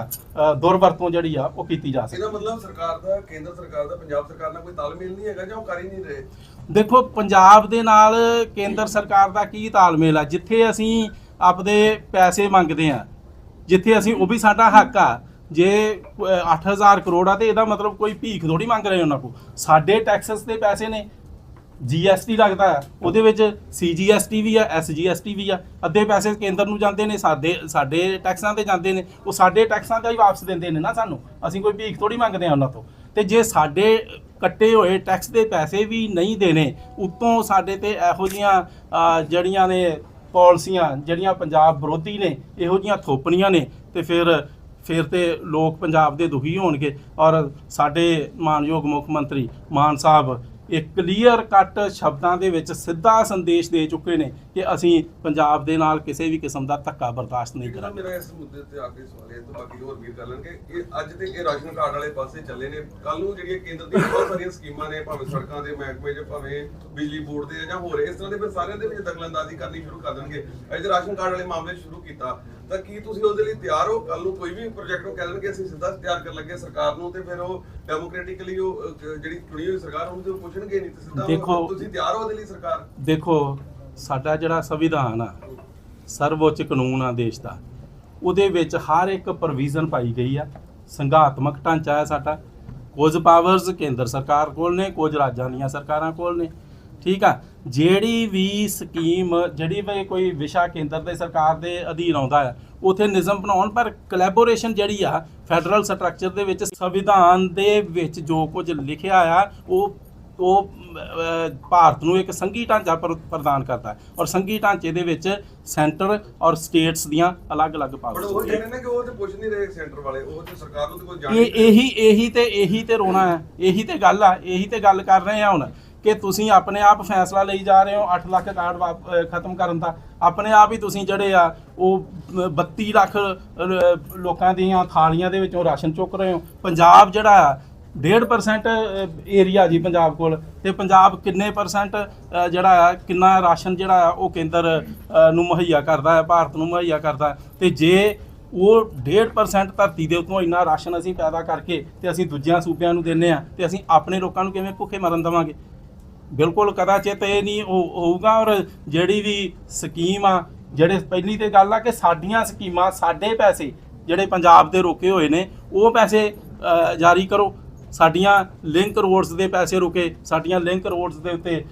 ਦੁਰਵਰਤੋਂ ਜਿਹੜੀ ਆ ਉਹ ਕੀਤੀ ਜਾ ਸਕੇ ਇਹਦਾ ਮਤਲਬ ਸਰਕਾਰ ਦਾ ਕੇਂਦਰ ਸਰਕਾਰ ਦਾ ਪੰਜਾਬ ਸਰਕਾਰ ਨਾਲ ਕੋਈ ਤਾਲਮੇਲ ਨਹੀਂ ਹੈਗਾ ਜਾਂ ਉਹ ਕਰ ਹੀ ਨਹੀਂ ਰਹੇ? ਦੇਖੋ ਪੰਜਾਬ ਦੇ ਨਾਲ ਕੇਂਦਰ ਸਰਕਾਰ ਦਾ ਕੀ ਤਾਲਮੇਲ ਆ? ਜਿੱਥੇ ਅਸੀਂ ਆਪਦੇ ਪੈਸੇ ਮੰਗਦੇ ਆ ਜਿੱਥੇ ਅਸੀਂ ਉਹ ਵੀ ਸਾਡਾ ਹੱਕ ਆ। ਜੇ ਅਹ, 8000 ਕਰੋੜ ਆ ਤੇ ਇਹਦਾ ਮਤਲਬ ਕੋਈ ਭੀਖ ਥੋੜੀ ਮੰਗ ਰਹੇ ਉਹਨਾਂ ਕੋ ਸਾਡੇ ਟੈਕਸਸ ਦੇ ਪੈਸੇ ਨੇ ਜੀਐਸਟੀ ਲੱਗਦਾ ਹੈ। ਉਹਦੇ ਵਿੱਚ ਸੀਜੀਐਸਟੀ ਵੀ ਆ ਐਸਜੀਐਸਟੀ ਵੀ ਆ। ਅੱਧੇ ਪੈਸੇ ਕੇਂਦਰ ਨੂੰ ਜਾਂਦੇ ਨੇ, ਸਾਡੇ ਸਾਡੇ ਟੈਕਸਾਂ ਤੇ ਜਾਂਦੇ ਨੇ। ਉਹ ਸਾਡੇ ਟੈਕਸਾਂ ਦਾ ਹੀ ਵਾਪਸ ਦਿੰਦੇ ਨੇ ਨਾ ਸਾਨੂੰ। ਅਸੀਂ ਕੋਈ ਭੀਖ ਥੋੜੀ ਮੰਗਦੇ ਆ ਉਹਨਾਂ ਤੋਂ। ਤੇ ਜੇ ਸਾਡੇ ਕੱਟੇ ਹੋਏ ਟੈਕਸ ਦੇ ਪੈਸੇ ਵੀ ਨਹੀਂ ਦੇਣੇ, ਉਤੋਂ ਸਾਡੇ ਤੇ ਇਹੋ ਜੀਆਂ ਜਿਹੜੀਆਂ ਨੇ ਪਾਲਿਸੀਆਂ, ਜਿਹੜੀਆਂ ਪੰਜਾਬ ਵਿਰੋਧੀ ਨੇ, ਇਹੋ ਜੀਆਂ ਥੋਪਣੀਆਂ ਨੇ, ਤੇ ਫਿਰ ਫਿਰ ਤੇ ਲੋਕ ਪੰਜਾਬ ਦੇ ਦੁਖੀ ਹੋਣਗੇ। ਔਰ ਸਾਡੇ ਮਾਨਯੋਗ ਮੁੱਖ ਮੰਤਰੀ ਮਾਨ ਸਾਹਿਬ ਇਹ ਕਲੀਅਰ ਕੱਟ ਸ਼ਬਦਾਂ ਦੇ ਵਿੱਚ ਸਿੱਧਾ ਸੰਦੇਸ਼ ਦੇ ਚੁੱਕੇ ਨੇ। ਕਿ ਅਸੀਂ ਪੰਜਾਬ ਦੇ ਨਾਲ ਕਿਸੇ ਵੀ ਕਿਸਮ ਦਾ ਧੱਕਾ ਬਰਦਾਸ਼ਤ ਨਹੀਂ ਜਿਹੜਾ ਕਰਾਂਗੇ। ਮੇਰਾ ਇਸ ਮੁੱਦੇ ਤੇ ਆਖਰੀ ਸਵਾਲ ਹੈ ਤੋਂ ਬਾਕੀ ਹੋਰ ਵੀਰ ਕਰ ਲੈਣਗੇ ਇਹ ਅੱਜ ਤੇ ਇਹ ਰਾਸ਼ਨ ਕਾਰਡ ਵਾਲੇ ਪਾਸੇ ਚੱਲੇ ਨੇ। ਕੱਲ ਨੂੰ ਜਿਹੜੀਆਂ ਕੇਂਦਰ ਦੀਆਂ ਬਹੁਤ ਸਾਰੀਆਂ ਸਕੀਮਾਂ ਨੇ ਭਾਵੇਂ ਸੜਕਾਂ ਦੇ ਮਹਿਕਮੇ 'ਚ ਭਾਵੇਂ ਬਿਜਲੀ ਬੋਰਡ ਦੇ ਜਾਂ ਹੋਰ ਇਸ ਤਰ੍ਹਾਂ ਦੇ ਫਿਰ ਸਾਰਿਆਂ ਦੇ ਵਿੱਚ ਦਖਲਅੰਦਾਜ਼ੀ ਕਰਨੀ ਸ਼ੁਰੂ ਕਰ ਦੇਣਗੇ। ਅੱਜ ਰਾਸ਼ਨ ਕਾਰਡ ਵਾਲੇ ਮਾਮਲੇ ਸ਼ੁਰੂ ਕੀਤਾ। ਤਾਂ ਕੀ ਤੁਸੀਂ ਉਹਦੇ ਲਈ ਤਿਆਰ ਹੋ? ਕੱਲ ਨੂੰ ਕੋਈ ਵੀ ਪ੍ਰੋਜੈਕਟ ਨੂੰ ਕਹਿ ਦੇਣਗੇ ਅਸੀਂ ਸਿੱਧਾ ਤਿਆਰ ਕਰਨ ਲੱਗੇ ਸਰਕਾਰ ਨੂੰ ਤੇ ਫਿਰ ਉਹ ਡੈਮੋਕ੍ਰੈਟਿਕਲੀ ਉਹ ਜਿਹੜੀ ਚੁਣੀ ਹੋਈ ਸਰਕਾਰ ਉਹਨੂੰ ਉਹ ਪੁੱਛਣਗੇ ਨਹੀਂ ਤੇ ਸਿੱਧਾ ਉਹ- ਦੇਖੋ- ਤੁਸੀਂ ਤਿਆਰ ਹੋ ਉਹਦੇ ਲਈ ਸਰਕਾਰ? ਦੇਖੋ ਸਾਡਾ ਜਿਹੜਾ ਸੰਵਿਧਾਨ ਆ, ਸਰਵਉੱਚ ਕਾਨੂੰਨ ਆ ਦੇਸ਼ ਦਾ, ਉਹਦੇ ਵਿੱਚ ਹਰ ਇੱਕ ਪ੍ਰੋਵੀਜ਼ਨ ਪਾਈ ਗਈ ਆ। ਸੰਘਾਤਮਕ ਢਾਂਚਾ ਹੈ ਸਾਡਾ। ਕੁਝ ਪਾਵਰਸ ਕੇਂਦਰ ਸਰਕਾਰ ਕੋਲ ਨੇ, ਕੁਝ ਰਾਜਾਂ ਦੀਆਂ ਸਰਕਾਰਾਂ ਕੋਲ ਨੇ। ਠੀਕ ਆ? ਜਿਹੜੀ ਵੀ ਸਕੀਮ, ਜਿਹੜੀ ਵੀ ਕੋਈ ਵਿਸ਼ਾ ਕੇਂਦਰ ਦੇ ਸਰਕਾਰ ਦੇ ਅਧੀਨ ਆਉਂਦਾ ਹੈ ਉਥੇ ਨਿਯਮ ਬਣਾਉਣ, ਪਰ ਕੋਲੈਬੋਰੇਸ਼ਨ ਜਿਹੜੀ ਆ ਫੈਡਰਲ ਸਟਰਕਚਰ ਦੇ ਵਿੱਚ ਸੰਵਿਧਾਨ ਦੇ ਵਿੱਚ ਜੋ ਕੁਝ ਲਿਖਿਆ ਆ, ਉਹ ਉਹ ਭਾਰਤ ਨੂੰ ਇੱਕ ਸੰਘੀ ਢਾਂਚਾ ਪ੍ਰ- ਪ੍ਰਦਾਨ ਕਰਦਾ ਹੈ ਔਰ ਸੰਘੀ ਢਾਂਚੇ ਦੇ ਵਿੱਚ ਸੈਂਟਰ ਔਰ ਸਟੇਟਸ ਦੀਆਂ ਅਲੱਗ-ਅਲੱਗ ਪਰ ਉਹ ਪਾਵਰਸ ਨੇ ਕਿ ਉਹ ਤੇ ਪੁੱਛ ਨਹੀਂ ਰਹੇ ਸੈਂਟਰ ਵਾਲੇ ਉਹ ਤੇ ਸਰਕਾਰ ਨੂੰ ਤੇ ਕੋਈ ਜਾਣ ਇਹ ਇਹੀ ਇਹੀ ਤੇ ਇਹੀ ਤੇ ਰੋਣਾ ਹੈ ਇਹੀ ਤੇ ਗੱਲ ਆ ਇਹੀ ਤੇ ਗੱਲ ਕਰ ਰਹੇ ਆ ਹੁਣ ਕਿ ਤੁਸੀਂ ਆਪਣੇ ਆਪ ਫੈਸਲਾ ਲਈ ਜਾ ਰਹੇ ਹੋ 8 ਲੱਖ ਕਾਰਡ ਖਤਮ ਕਰਨ ਦਾ ਆਪਣੇ ਆਪ ਹੀ ਤੁਸੀਂ ਜਿਹੜੇ ਆ ਉਹ ਅਹ 32 ਲੱਖ ਲੋਕਾਂ ਦੀਆਂ ਥਾਲੀਆਂ ਦੇ ਵਿੱਚੋਂ ਰਾਸ਼ਨ ਚੁੱਕ ਰਹੇ ਹੋ ਪੰਜਾਬ ਜਿਹੜਾ ਆ 1.5% ਏਰੀਆ ਜੀ ਪੰਜਾਬ ਕੋਲ। ਤੇ ਪੰਜਾਬ ਕਿੰਨੇ ਪਰਸੈਂਟ ਅਹ, ਜਿਹੜਾ ਆ ਕਿੰਨਾ ਰਾਸ਼ਨ ਜਿਹੜਾ ਆ ਉਹ ਕੇਂਦਰ ਅਹ, ਨੂੰ ਮੁਹੱਈਆ ਕਰਦਾ ਹੈ ਭਾਰਤ ਨੂੰ ਮੁਹੱਈਆ ਕਰਦਾ ਹੈ। ਤੇ ਜੇ ਉਹ 1.5% ਧਰਤੀ ਦੇ ਉੱਤੋਂ ਇੰਨਾ ਰਾਸ਼ਨ ਅਸੀਂ ਪੈਦਾ ਕਰਕੇ ਤੇ ਅਸੀਂ ਦੂਜਿਆਂ ਸੂਬਿਆਂ ਨੂੰ ਦਿੰਨੇ ਆ ਤੇ ਅਸੀਂ ਆਪਣੇ ਲੋਕਾਂ ਨੂੰ ਕਿਵੇਂ ਭੁੱਖੇ ਮਰਨ ਦੇਵਾਂਗੇ? ਬਿਲਕੁਲ ਕਦਾਚਿਤ ਇਹ ਨਹੀਂ ਹੋ- ਹੋਊਗਾ ਔਰ ਜਿਹੜੀ ਵੀ ਸਕੀਮ ਆ ਜਿਹੜੇ ਪਹਿਲੀ ਤੇ ਗੱਲ ਆ ਕਿ ਸਾਡੀਆਂ ਸਕੀਮਾਂ ਸਾਡੇ ਪੈਸੇ ਜਿਹੜੇ ਪੰਜਾਬ ਦੇ ਰੋਕੇ ਹੋਏ ਨੇ ਉਹ ਪੈਸੇ ਅ, ਜਾਰੀ ਕਰੋ। ਸਾਡੀਆਂ ਲਿੰਕ ਰੋਡਸ ਦੇ ਪੈਸੇ ਰੁਕੇ ਸਾਡੀਆਂ ਲਿੰਕ ਰੋਡਸ ਦੇ ਉੱਤੇ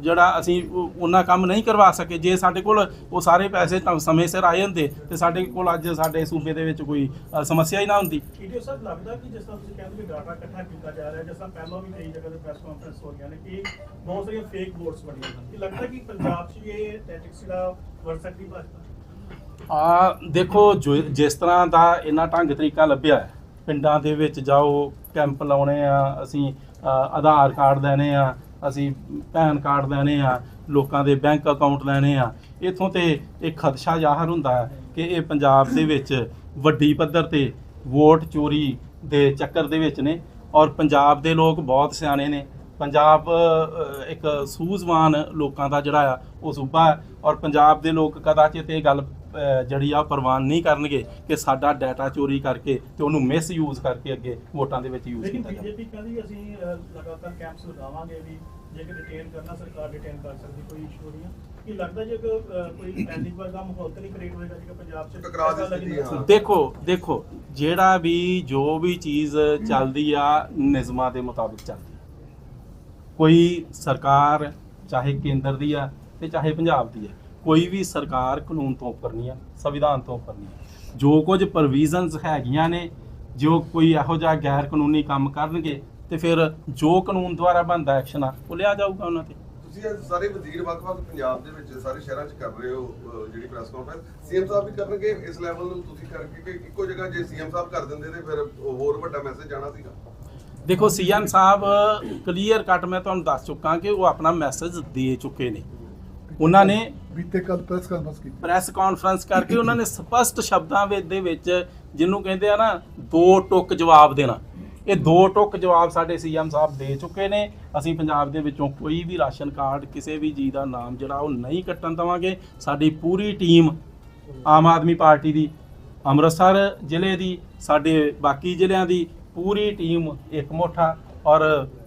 ਜਿਹੜਾ ਅਸੀਂ ਉਹ- ਉਹਨਾਂ ਕੰਮ ਨਹੀਂ ਕਰਵਾ ਸਕੇ ਜੇ ਸਾਡੇ ਕੋਲ ਉਹ ਸਾਰੇ ਪੈਸੇ ਤਾਂ ਸਮੇਂ ਸਿਰ ਆਏ ਹੁੰਦੇ ਤੇ ਸਾਡੇ ਕੋਲ ਅੱਜ ਸਾਡੇ ਸੂਬੇ ਦੇ ਵਿੱਚ ਕੋਈ ਸਮੱਸਿਆ ਹੀ ਨਾ ਹੁੰਦੀ। ਵੀਡੀਓ ਸਾਹਿਬ ਲੱਗਦਾ ਕਿ ਜਿਸ ਤਰ੍ਹਾਂ ਤੁਸੀਂ ਕਹਿੰਦੇ ਕਿ ਡਾਟਾ ਇਕੱਠਾ ਕੀਤਾ ਜਾ ਰਿਹਾ ਜਿਸ ਤਰ੍ਹਾਂ ਪਹਿਲਾਂ ਵੀ ਕਈ ਜਗ੍ਹਾ ਤੇ ਪ੍ਰੈਸ ਕਾਨਫਰੰਸ ਹੋ ਰਹੀਆਂ ਨੇ ਕਿ ਬਹੁਤ ਸਾਰੀਆਂ ਫੇਕ ਵੋਟਸ ਬਣੀਆਂ ਹਨ ਕਿ ਲੱਗਦਾ ਕਿ ਪੰਜਾਬ 'ਚ ਵੀ ਇਹ ਟੈਕਟਿਕਸ ਦਾ ਵਰਤ ਸਕਦੀ ਭਾਜਪਾ ਆ ਦੇਖੋ ਜਿਸ ਤਰ੍ਹਾਂ ਦਾ ਇਹਨਾਂ ਢੰਗ ਤਰੀਕਾ ਲੱਭਿਆ ਪਿੰਡਾਂ ਦੇ ਵਿੱਚ ਜਾਓ ਕੈਂਪ ਲਾਉਣੇ ਆ, ਅਸੀਂ ਆਧਾਰ ਕਾਰਡ ਦੇਣੇ ਆ, ਅਸੀਂ ਪੈਨ ਕਾਰਡ ਲੈਣੇ ਆ, ਲੋਕਾਂ ਦੇ ਬੈਂਕ ਅਕਾਊਂਟ ਲੈਣੇ ਆ। ਇਥੋਂ ਤੇ ਇਹ ਖਦਸ਼ਾ ਜ਼ਾਹਰ ਹੁੰਦਾ ਹੈ ਕਿ ਇਹ ਪੰਜਾਬ ਦੇ ਵਿੱਚ ਵੱਡੀ ਪੱਧਰ ਤੇ ਵੋਟ ਚੋਰੀ ਦੇ ਚੱਕਰ ਦੇ ਵਿੱਚ ਨੇ ਔਰ ਪੰਜਾਬ ਦੇ ਲੋਕ ਬਹੁਤ ਸਿਆਣੇ ਨੇ। ਪੰਜਾਬ ਇੱਕ ਸੂਝਵਾਨ ਲੋਕਾਂ ਦਾ ਜਿਹੜਾ ਆ, ਉਹ ਸੂਬਾ ਹੈ ਔਰ ਪੰਜਾਬ ਦੇ ਲੋਕ ਕਦਾਚਿਤ ਇਹ ਗੱਲ ਜਿਹੜੀ ਆ ਪ੍ਰਵਾਨ ਨਹੀਂ ਕਰਨਗੇ ਕਿ ਸਾਡਾ ਡਾਟਾ ਚੋਰੀ ਕਰਕੇ ਤੇ ਉਹਨੂੰ ਮਿਸ ਯੂਜ਼ ਕਰਕੇ ਅੱਗੇ ਵੋਟਾਂ ਦੇ ਵਿੱਚ ਯੂਜ਼ ਕੀਤਾ ਜਾਵੇ ਬੀਜੇਪੀ ਕਹਿੰਦੀ ਅਸੀਂ ਲਗਾਤਾਰ ਕੈਂਪਸ ਲਗਾਵਾਂਗੇ ਵੀ ਜੇ ਕਿ ਡਿਟੇਨ ਕਰਨਾ ਸਰਕਾਰ ਡਿਟੇਨ ਕਰ ਸਕਦੀ ਕੋਈ ਇਸ਼ੂ ਨਹੀਂ ਕਿ ਲੱਗਦਾ ਜੇ ਕੋਈ ਪੈਂਡਿੰਗ ਵਰਗਾ ਮਾਹੌਲ ਤਾਂ ਨਹੀਂ ਕ੍ਰੀਏਟ ਹੋਏਗਾ ਜਿਹੜਾ ਪੰਜਾਬ 'ਚ ਟਕਰਾਅ ਦੀ। ਦੇਖੋ ਦੇਖੋ ਜਿਹੜਾ ਵੀ ਜੋ ਵੀ ਚੀਜ਼ ਚੱਲਦੀ ਆ ਨਿਯਮਾਂ ਦੇ ਮੁਤਾਬਿਕ ਚੱਲਦੀ। ਕੋਈ ਸਰਕਾਰ ਚਾਹੇ ਕੇਂਦਰ ਦੀ ਆ ਤੇ ਚਾਹੇ ਪੰਜਾਬ ਦੀ ਆ ਕੋਈ ਵੀ ਸਰਕਾਰ ਕਾਨੂੰਨ ਤੋਂ ਉੱਪਰ ਨਹੀਂ ਆ ਸੰਵਿਧਾਨ ਤੋਂ ਉੱਪਰ ਨਹੀਂ ਜੋ ਕੁਝ ਪ੍ਰੋਵੀਜ਼ਨਸ ਹੈਗੀਆਂ ਨੇ ਜੋ ਕੋਈ ਇਹੋ ਜਿਹਾ ਗੈਰ ਕਾਨੂੰਨੀ ਕੰਮ ਕਰਨਗੇ ਤੇ ਫਿਰ ਜੋ ਕਾਨੂੰਨ ਦੁਆਰਾ ਬਣਦਾ ਐਕਸ਼ਨ ਆ ਉਹ ਲਿਆ ਜਾਊਗਾ ਉਹਨਾਂ ਤੇ। ਤੁਸੀਂ ਅੱਜ ਸਾਰੇ ਵਜ਼ੀਰ ਵੱਖ-ਵੱਖ ਪੰਜਾਬ ਦੇ ਵਿੱਚ ਸਾਰੇ ਸ਼ਹਿਰਾਂ 'ਚ ਕਰ ਰਹੇ ਹੋ ਜਿਹੜੀ ਪ੍ਰੈਸ ਕਾਨਫਰੰਸ ਸੀਐਮ ਸਾਹਿਬ ਵੀ ਕਰਨਗੇ ਇਸ ਲੈਵਲ ਨੂੰ ਤੁਸੀਂ ਕਰਕੇ ਕਿ ਇੱਕੋ ਜਗ੍ਹਾ ਜੇ ਸੀਐਮ ਸਾਹਿਬ ਕਰ ਦਿੰਦੇ ਤੇ ਫਿਰ ਹੋਰ ਵੱਡਾ ਮੈਸੇਜ ਜਾਣਾ ਸੀਗਾ? ਦੇਖੋ ਸੀਐਮ ਸਾਹਿਬ ਕਲੀਅਰ ਕੱਟ ਮੈਂ ਤੁਹਾਨੂੰ ਦੱਸ ਚੁੱਕਾ ਕਿ ਉਹ ਆਪਣਾ ਮੈਸੇਜ ਦੇ ਚੁੱਕੇ ਨੇ। ਉਹਨਾਂ ਨੇ ਬੀਤੇ ਕੱਲ ਪ੍ਰੈਸ ਕਾਨਫਰੰਸ ਕੀਤੀ। ਪ੍ਰੈਸ ਕਾਨਫਰੰਸ ਕਰਕੇ ਉਹਨਾਂ ਨੇ ਸਪਸ਼ਟ ਸ਼ਬਦਾਂ ਵਿੱਚ ਦੇ ਵਿੱਚ ਜਿਹਨੂੰ ਕਹਿੰਦੇ ਆ ਨਾ ਦੋ ਟੁਕ ਜਵਾਬ ਦੇਣਾ। ਇਹ ਦੋ ਟੁਕ ਜਵਾਬ ਸਾਡੇ ਸੀਐਮ ਸਾਹਿਬ ਦੇ ਚੁੱਕੇ ਨੇ। ਅਸੀਂ ਪੰਜਾਬ ਦੇ ਵਿੱਚੋਂ ਕੋਈ ਵੀ ਰਾਸ਼ਨ ਕਾਰਡ ਕਿਸੇ ਵੀ ਜੀ ਦਾ ਨਾਮ ਜਿਹੜਾ ਉਹ ਨਹੀਂ ਕੱਟਣ ਦੇਵਾਂਗੇ। ਸਾਡੀ ਪੂਰੀ ਟੀਮ ਆਮ ਆਦਮੀ ਪਾਰਟੀ ਦੀ ਅੰਮ੍ਰਿਤਸਰ ਜ਼ਿਲ੍ਹੇ ਦੀ ਸਾਡੇ ਬਾਕੀ ਜ਼ਿਲ੍ਹਿਆਂ ਦੀ ਪੂਰੀ ਟੀਮ ਇੱਕ ਮੁੱਠਾ ਔਰ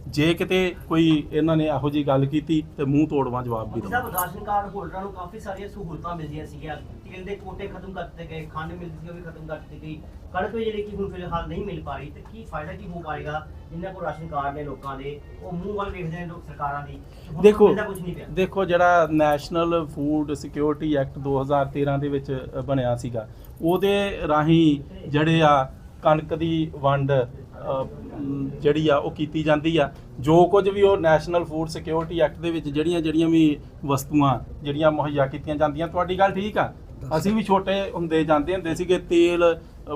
ਜੇ ਕਿਤੇ ਕੋਈ ਇਹਨਾਂ ਨੇ ਇਹੋ ਜੀ ਗੱਲ ਕੀਤੀ ਤੇ ਮੂੰਹ ਤੋੜਵਾ ਜਵਾਬ ਵੀ ਸਭ ਦਵਾਂਗੇ ਰਾਸ਼ਨ ਕਾਰਡ ਹੋਲਡਰਾਂ ਨੂੰ ਕਾਫੀ ਸਾਰੀਆਂ ਸਹੂਲਤਾਂ ਮਿਲਦੀਆਂ ਸੀਗੀਆਂ। ਤੇਲ ਦੇ ਕੋਟੇ ਖਤਮ ਕਰ ਦਿੱਤੇ ਗਏ ਖੰਡ ਮਿਲਦੀ ਸੀ ਉਹ ਵੀ ਖਤਮ ਕਰ ਦਿੱਤੀ ਗਈ। ਕਣਕ ਵੀ ਜਿਹੜੀ ਕਿ ਹੁਣ ਫਿਲਹਾਲ ਨਹੀਂ ਮਿਲ ਪਾ ਰਹੀ ਤੇ ਕੀ ਫਾਇਦਾ ਕੀ ਹੋ ਪਾਏਗਾ ਜਿਨ੍ਹਾਂ ਕੋਲ ਰਾਸ਼ਨ ਕਾਰਡ ਨੇ ਲੋਕਾਂ ਦੇ ਉਹ ਮੂੰਹ ਵੱਲ ਵੇਖਦੇ ਨੇ ਲੋਕ ਸਰਕਾਰਾਂ ਦੀ। ਦੇਖੋ ਦੇਖੋ ਜਿਹੜਾ ਨੈਸ਼ਨਲ ਫੂਡ ਸਿਕਿਉਰਿਟੀ ਐਕਟ 2013 ਦੇ ਵਿੱਚ ਬਣਿਆ ਸੀਗਾ ਉਹਦੇ ਰਾਹੀਂ ਜਿਹੜੇ ਆ ਕਣਕ ਦੀ ਵੰਡ ਜਿਹੜੀ ਆ ਉਹ ਕੀਤੀ ਜਾਂਦੀ ਆ। ਜੋ ਕੁਝ ਵੀ ਉਹ ਨੈਸ਼ਨਲ ਫੂਡ ਸਿਕਿਉਰਿਟੀ ਐਕਟ ਦੇ ਵਿੱਚ ਜਿਹੜੀਆਂ ਜਿਹੜੀਆਂ ਵੀ ਵਸਤੂਆਂ ਜਿਹੜੀਆਂ ਮੁਹੱਈਆ ਕੀਤੀਆਂ ਜਾਂਦੀਆਂ ਤੁਹਾਡੀ ਗੱਲ ਠੀਕ ਆ? ਅਸੀਂ ਵੀ ਛੋਟੇ ਹੁੰਦੇ ਜਾਂਦੇ ਹੁੰਦੇ ਸੀਗੇ ਤੇਲ